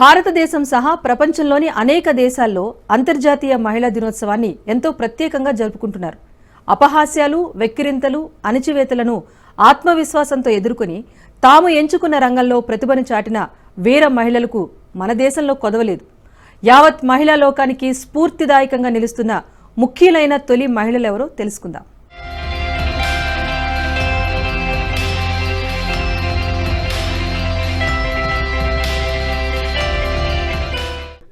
భారతదేశం సహా ప్రపంచంలోని అనేక దేశాల్లో అంతర్జాతీయ మహిళా దినోత్సవాన్ని ఎంతో ప్రత్యేకంగా జరుపుకుంటున్నారు. అపహాస్యాలు వెక్కిరింతలు అణచివేతలను ఆత్మవిశ్వాసంతో ఎదుర్కొని తాము ఎంచుకున్న రంగంలో ప్రతిభను చాటిన వీర మహిళలకు మన దేశంలో కొదవలేదు. యావత్ మహిళా లోకానికి స్ఫూర్తిదాయకంగా నిలుస్తున్న ముఖ్యులైన తొలి మహిళలెవరో తెలుసుకుందాం.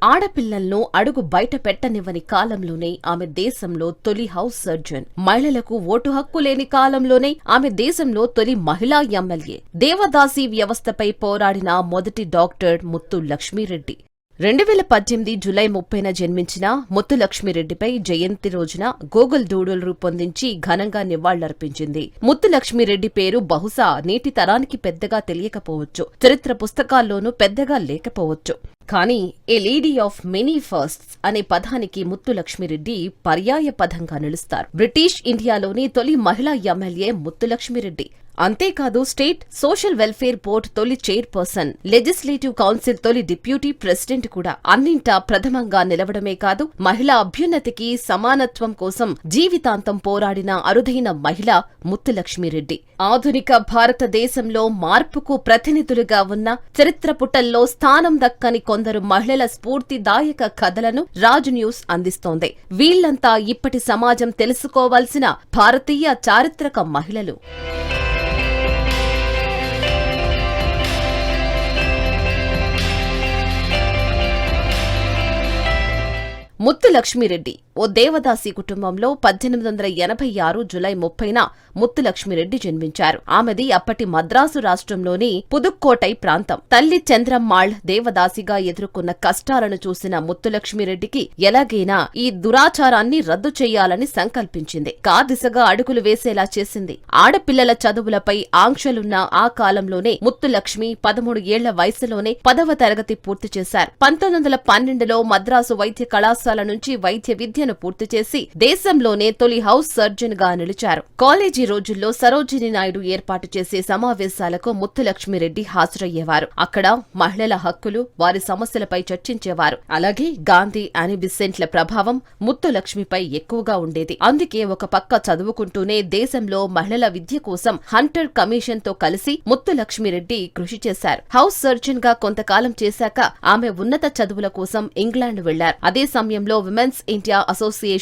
ఆడపిల్లలను అడుగు బయట పెట్టనివ్వని కాలంలోనే ఆమె దేశంలో తొలి హౌస్ సర్జన్. మహిళలకు ఓటు హక్కు లేని కాలంలోనే ఆమె దేశంలో తొలి మహిళా ఎమ్మెల్యే. దేవదాసి వ్యవస్థపై పోరాడిన మొదటి డాక్టర్ ముత్తు లక్ష్మీరెడ్డి. రెండు వేల పద్దెనిమిది జులై ముప్పైన జన్మించిన ముత్తులక్ష్మిరెడ్డిపై జయంతి రోజున గూగుల్ డూడుల్ రూపొందించి ఘనంగా నివాళులర్పించింది. ముత్తులక్ష్మిరెడ్డి పేరు బహుశా నేటి తరానికి పెద్దగా తెలియకపోవచ్చు. చరిత్ర పుస్తకాల్లోనూ పెద్దగా లేకపోవచ్చు. కానీ a lady of many firsts అనే పదానికి ముత్తులక్ష్మిరెడ్డి పర్యాయ పదంగా నిలుస్తారు. బ్రిటిష్ ఇండియాలోని తొలి మహిళా ఎమ్మెల్యే ముత్తులక్ష్మిరెడ్డి. అంతేకాదు స్టేట్ సోషల్ వెల్ఫేర్ బోర్డు తొలి చైర్పర్సన్ లెజిస్లేటివ్ కౌన్సిల్ తొలి డిప్యూటీ ప్రెసిడెంట్ కూడా అన్నింటా ప్రథమంగా నిలవడమే కాదు మహిళా అభ్యున్నతికి సమానత్వం కోసం జీవితాంతం పోరాడిన అరుదైన మహిళ ముత్తులక్ష్మిరెడ్డి ఆధునిక భారతదేశంలో మార్పుకు ప్రతినిధులుగా ఉన్న చరిత్ర పుటల్లో స్థానం దక్కని కొందరు మహిళల స్ఫూర్తిదాయక కథలను రాజు న్యూస్ అందిస్తోంది. వీళ్ళంతా ఇప్పటి సమాజం తెలుసుకోవాల్సిన భారతీయ చారిత్రక మహిళలు. ముత్తులక్ష్మిరెడ్డి ఓ దేవదాసి కుటుంబంలో పద్దెనిమిది వందల ఎనభై ఆరు జులై ముప్పైన ముత్తులక్ష్మిరెడ్డి జన్మించారు. ఆమెది అప్పటి మద్రాసు రాష్ట్రంలోని పుదుక్కోటై ప్రాంతం. తల్లి చంద్రమ్మాళ్ దేవదాసిగా ఎదుర్కొన్న కష్టాలను చూసిన ముత్తులక్ష్మిరెడ్డికి ఎలాగైనా ఈ దురాచారాన్ని రద్దు చేయాలని సంకల్పించింది. కా దిశగా అడుగులు వేసేలా చేసింది. ఆడపిల్లల చదువులపై ఆంక్షలున్న ఆ కాలంలోనే ముత్తులక్ష్మి పదమూడు ఏళ్ళ వయసులోనే పదవ తరగతి పూర్తి చేశారు. పంతొమ్మిది వందల పన్నెండులో మద్రాసు వైద్య కళాశాల నుంచి వైద్య విద్యను పూర్తి చేసి దేశంలోనే తొలి హౌస్ సర్జన్గా నిలిచారు. కాలేజీ రోజుల్లో సరోజిని నాయుడు ఏర్పాటు చేసే సమావేశాలకు ముత్తులక్ష్మిరెడ్డి హాజరయ్యేవారు. అక్కడ మహిళల హక్కులు వారి సమస్యలపై చర్చించేవారు. అలాగే గాంధీ అనిబిసెంట్ల ప్రభావం ముత్తులక్ష్మిపై ఎక్కువగా ఉండేది. అందుకే ఒక పక్క చదువుకుంటూనే దేశంలో మహిళల విద్య కోసం హంటర్ కమిషన్తో కలిసి ముత్తులక్ష్మిరెడ్డి కృషి చేశారు. హౌస్ సర్జన్గా కొంతకాలం చేశాక ఆమె ఉన్నత చదువుల కోసం ఇంగ్లాండ్ వెళ్ళారు. అదే సమయంలో విమెన్స్ ఇండియా అసోసియేషన్